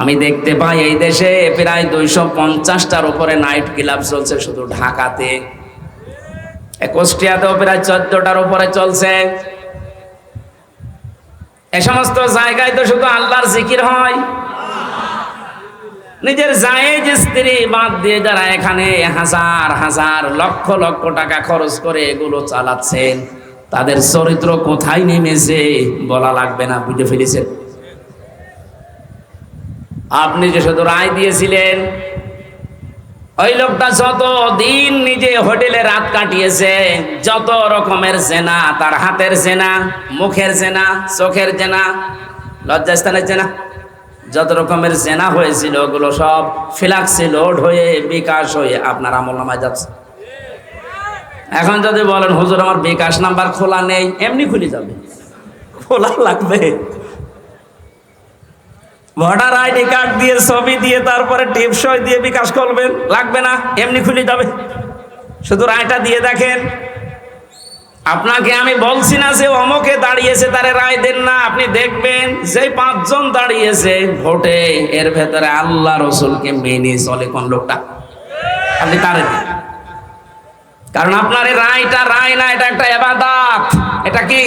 আমি দেখতে পাই এই দেশে প্রায় দুইশো পঞ্চাশটার উপরে নাইট ক্লাব চলছে, শুধু ঢাকাতে। কুষ্টিয়াতেও প্রায় চোদ্দটার উপরে চলছে। এ সমস্ত জায়গায় তো শুধু আল্লাহর জিকির হয়। নিজের জায়েজ স্ত্রী বাদ দিয়ে যারা এখানে হাজার হাজার লক্ষ লক্ষ টাকা খরচ করে এগুলো চালাচ্ছেন, তাদের চরিত্র কোথায় নেমেছে বলা লাগবে না, বুঝে ফেলেছেন? আপনি যে শুধু রায় দিয়েছিলেন, ওই লোকটা যত দিন নিজে হোটেলে রাত কাটিয়েছে, যত রকমের জেনা, তার হাতের জেনা, মুখের জেনা, চোখের জেনা, লজ্জাস্থানের জেনা, যত রকমের জেনা হয়েছিল, ওগুলো সব ফিলাক্সি লোড হয়ে, বিকাশ হয়ে আপনার আমল নামায় যাচ্ছে। এখন যদি বলেন, হুজুর, আমার বিকাশ নাম্বার খোলা নেই, এমনি খুলে যাবে। খোলা লাগবে। ভোটার আইডি কার্ড দিয়ে ছবি দিয়ে তারপরে টিপসই দিয়ে বিকাশ করবেন। লাগবে না, এমনি খুলে যাবে। শুধু রায়টা দিয়ে দেখেন। আপনাকে আমি বলছি না যে অমকে দাঁড়িয়েছে, তারে রায় দেন না, আপনি দেখবেন যে পাঁচজন দাঁড়িয়েছে ভোটে, এর ভেতরে আল্লাহ রসুলকে মেনে চলে কোন লোকটা? আপনি তারে কারণ আপনার রায়টা, রায় না, এটা একটা এবাদাত। এটা কি?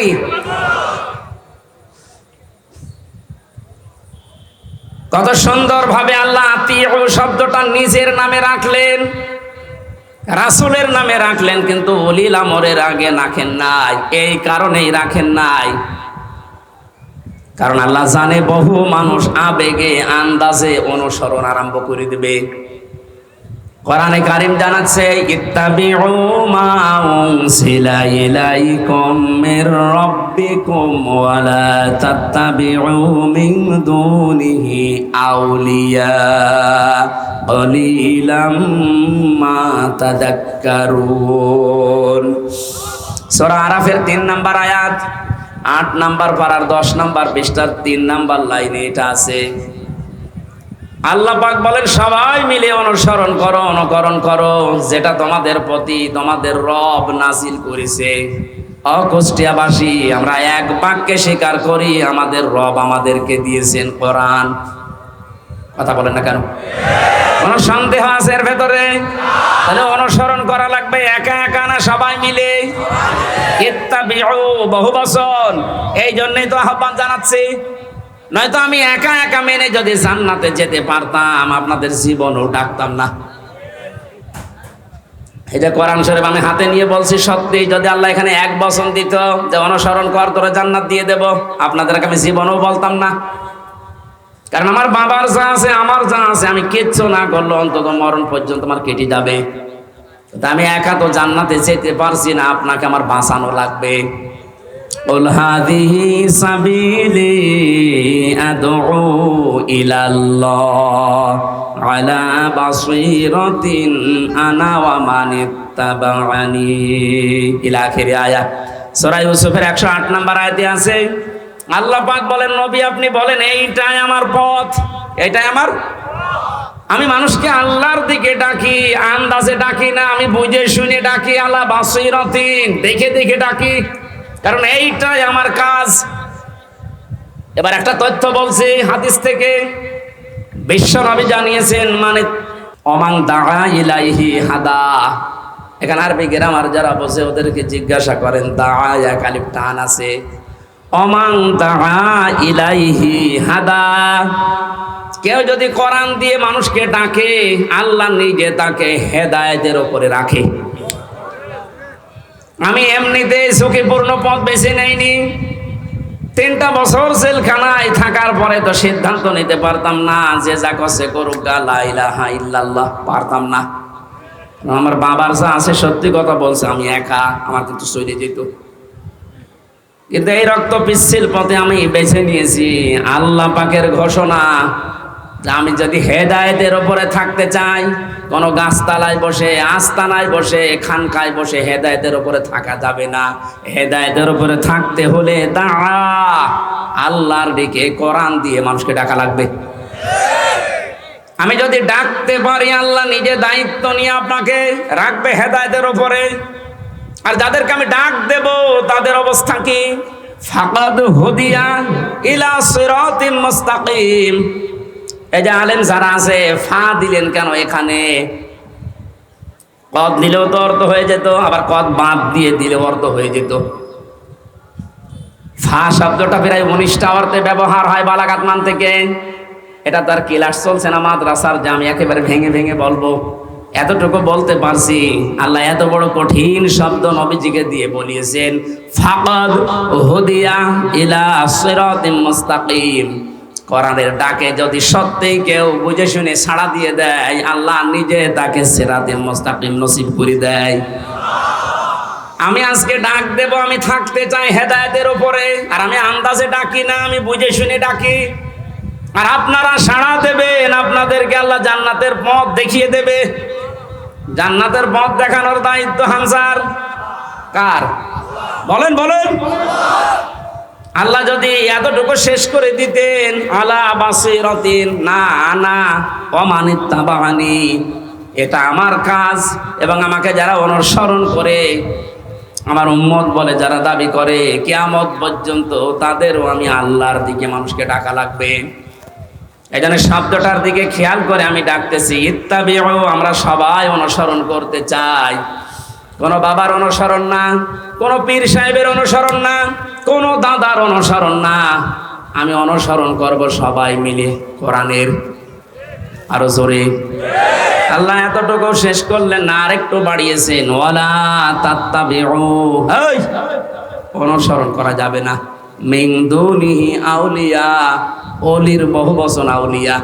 কত সুন্দরভাবে আল্লাহ আত্মীয় শব্দটা নিজের নামে রাখলেন, রাসুলের নামে রাখলেন, কিন্তু অলিল আমরের আগে রাখেন নাই, এই কারণেই রাখেন নাই। কারণ আল্লাহ জানে বহু মানুষ আবেগে, আন্দাজে অনুসরণ আরম্ভ করে দেবে। কোরআনে কারিম জানাচ্ছে, ইত্তাবিউ মা উনসিলা ইলাইকুম মির রাব্বিকুম ওয়া লা তাত্তাবিউ মিন দুনিহি আউলিয়া। কলিলাম মা তাদাক্কারুন। সূরা আরাফের 3 নাম্বার আয়াত 8 নাম্বার পারার 10 নাম্বার পৃষ্ঠার 3 নাম্বার লাইনে এটা আছে। আল্লাহ পাক বলেন, সবাই মিলে অনুসরণ করো, অনুকরণ করো। যেটা তোমাদের প্রতি তোমাদের রব নাসিল করেছে। অকুষ্টিয়াবাসী আমরা এক বাক্যে স্বীকার করি, আমাদের রব আমাদেরকে দিয়েছেন কোরআন। কথা বলেন না কেন? কোন সন্দেহ আছে এর ভেতরে? তাহলে অনুসরণ করা লাগবে, একা একা না, সবাই মিলে? বহু বচন। এই জন্যই তো আহ্বান জানাচ্ছি। নয়তো আমি একা একা মেনে যদি জান্নাতে যেতে পারতাম, আপনাদের জীবনও ডাকতাম না। এই যে কোরআন শরীফ আমি হাতে নিয়ে বলছি সত্যি যদি আল্লাহ এখানে এক বছর দিত যে অনুসরণ কর, তোরা জান্নাত দিয়ে দেব, আপনাদেরকে আমি জীবনও বলতাম না। কারণ আমার বাবার যা আছে, আমার যা আছে, আমি কিচ্ছু না করল অন্তত মরণ পর্যন্ত আমার কেটে যাবে। আমি একা তো জান্নাতে যেতে পারছি না, আপনাকে আমার বাঁচানো লাগবে। قل هذه سبيلي أدعو إلى الله على بصيرة أنا ومن اتبعني إلى آخر آية সূরা ইউসুফের 108 নম্বর আয়াতে আছে আল্লাহ পাক বলেন নবী আপনি বলেন এইটাই আমার পথ এইটাই আমার আমি মানুষকে আল্লাহর দিকে ডাকি আন্দাজে ডাকি না আমি বুঝে শুনে ডাকি আল্লাহ বাসিরতিন দেখে দেখে ডাকি কারণ এইটাই আমার কাজ। এবার একটা তথ্য বলছি, হাদিস থেকে। বিশ্ব নবী জানিয়েছেন মানে অমাং দাঁড়া ইলাইহি হাদা। এখানে আরবি গ্রামার যারা বসে ওদেরকে জিজ্ঞাসা করেন দাঁড়া কালিপ টান আছে? অমাং দাঁড়া ইলাইহি হাদা। কেউ যদি কোরআন দিয়ে মানুষকে ডাকে, আল্লাহ নিজে তাকে হেদায়েতের ওপরে রাখে। আমি এমনিতে ঝুঁকিপূর্ণ পথ বেছে নেইনি। তিনটা বছর জেলখানায় থাকার পরে তো সিদ্ধান্ত নিতে পারতাম না, যে যা কষে করুক পারতাম না। আমার বাবার যা আছে সত্যি কথা বলছে, আমি একা, আমার কিন্তু চলে যেত। কিন্তু এই রক্ত পিচ্ছিল পথে আমি বেছে নিয়েছি। আল্লাহ পাকের ঘোষণা আমি যদি হেদায়েতের ওপরে থাকতে চাই, কোন গাছতলায় বসে, আস্তানায় বসে, খানকায় বসে হেদায়েতের ওপরে থাকা যাবে না। হেদায়েতের ওপরে থাকতে হলে দাঁড়া আল্লাহর দিকে কোরআন দিয়ে মানুষকে ডাকা লাগবে। আমি যদি ডাকতে পারি, আল্লাহ নিজে দায়িত্ব নিয়ে আপনাকে রাখবে হেদায়েতের ওপরে আর যাদেরকে আমি ডাক দেব, তাদের অবস্থা কি? ফাকাদ হুদিয়া ইলা সিরাতিম মুস্তাকিম। যে আলেম যারা আছে, ফা দিলেন কেন এখানে? কদ দিলেও তো অর্থ হয়ে যেত, আবার কদ বাদ দিয়ে দিলেও অর্থ হয়ে যেত। ফা শব্দটা প্রায় উনিশটা অর্থে ব্যবহার হয় বালাঘাট মান থেকে। এটা তার ক্লাস চলছে না, মাদ্রাসার যে আমি একেবারে ভেঙে ভেঙে বলব। এতটুকু বলতে পারছি, আল্লাহ এত বড় কঠিন শব্দ নবীজিকে দিয়ে বলিয়েছেন, ফাকাদ হুদিয়া ইলা সিরাতিম মুস্তাকিম। কোরআনের ডাকে যদি সত্যিই কেউ বুঝে শুনে সাড়া দিয়ে দেয়, আল্লাহ নিজে তাকে সিরাতে মুস্তাকিম নসিব করে দেয়। আমি আজকে ডাক দেব, আমি থাকতে চাই হেদায়েতের উপরে। আর আমি আন্দাজে ডাকি না, আমি বুঝে শুনে ডাকি। আর আপনারা সাড়া দেবেন, আপনাদেরকে আল্লাহ জান্নাতের পথ দেখিয়ে দেবে। জান্নাতের পথ দেখানোর দায়িত্ব হামসার কার? বলেন বলেন। আল্লাহ যদি এতটুকু শেষ করে দিতেন, আলা বাসিরতিন, না না অমানিত তাবানি এটা আমার কাজ এবং আমাকে যারা অনুসরণ করে, আমার উম্মত বলে যারা দাবি করে, কেয়ামত পর্যন্ত তাদেরও আমি আল্লাহর দিকে মানুষকে ডাকা লাগবে। এই জন্য শব্দটার দিকে খেয়াল করে আমি ডাকতেছি, ইত্তাবিউ, আমরা সবাই অনুসরণ করতে চাই। কোনো বাবার অনুসরণ না, কোনো পীর সাহেবের অনুসরণ না, কোনো দাদার অনুসরণ না। আমি অনুসরণ করব সবাই মিলে কোরআনের। আরও জোরে। আল্লাহ এতটুকু শেষ করলেন না আরেকটু বাড়িয়েছেন, ওয়ালা অনুসরণ করা যাবে না। মিং আউলিয়া, অলির বহু বচন আউলিয়া।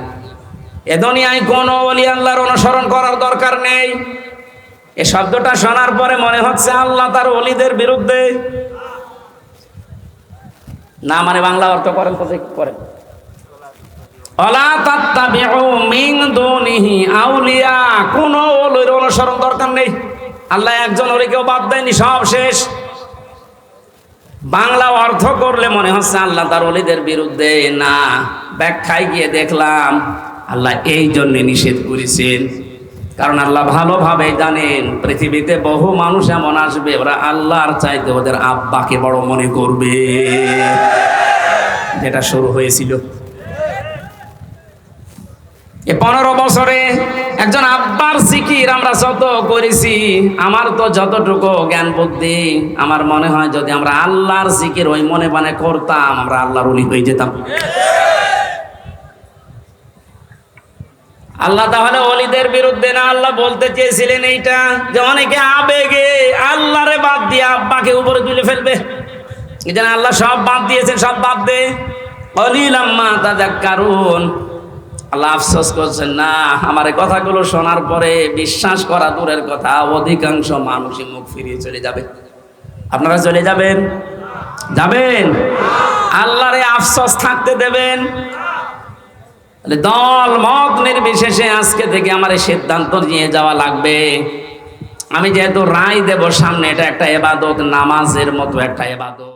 এ দুনিয়ায় কোনো অলি আল্লাহর অনুসরণ করার দরকার নেই। এ শব্দটা শোনার পরে মনে হচ্ছে আল্লাহ তার অলিদের বিরুদ্ধে। না মানে বাংলা অর্থ করেন তো করেন। কোনো ওলির অনুসরণ দরকার নেই। আল্লাহ একজন ওলিকেও বাদ দেয়নি, সব শেষ। বাংলা অর্থ করলে মনে হচ্ছে আল্লাহ তার অলিদের বিরুদ্ধে। না, ব্যাখ্যায় গিয়ে দেখলাম, আল্লাহ এই জন্যে নিষেধ করেছেন। কারণ আল্লাহ ভালোভাবে জানেন, পৃথিবীতে বহু মানুষ এমন আসবে, ওরা আল্লাহর চাইতে ওদের আব্বাকে বড় মনে করবে। যেটা শুরু হয়েছিল। এ পনেরো বছরে একজন আব্বার সিকির আমরা যত করেছি, আমার তো যতটুকু জ্ঞান বুদ্ধি, আমার মনে হয় যদি আমরা আল্লাহর সিকির ওই মনে মনে করতাম, আমরা আল্লাহর উনি হয়ে যেতাম। আল্লাহ তাহলে অলিদের বিরুদ্ধে না আল্লাহ বলতে চেয়েছিলেন এইটা যে অনেকে আবেগে আল্লাহরে বাদ দিয়ে আব্বাকে উপরে তুলে ফেলবে। এই আল্লাহ সব বাদ দিয়েছেন, সব বাদ দে। অলিলাম্মা তাদের কারণ আল্লাহ আফসোস করছেন, না, আমার কথাগুলো শোনার পরে বিশ্বাস করা দূরের কথা, অধিকাংশ মানুষই মুখ ফিরিয়ে চলে যাবে। আপনারা চলে যাবেন? যাবেন? আল্লাহরে আফসোস থাকতে দেবেন। দল মত নির্বিশেষে আজকে থেকে আমার এই সিদ্ধান্ত নিয়ে যাওয়া লাগবে। আমি যেহেতু রায় দেব সামনে, এটা একটা এবাদত, নামাজের মতো একটা এবাদত।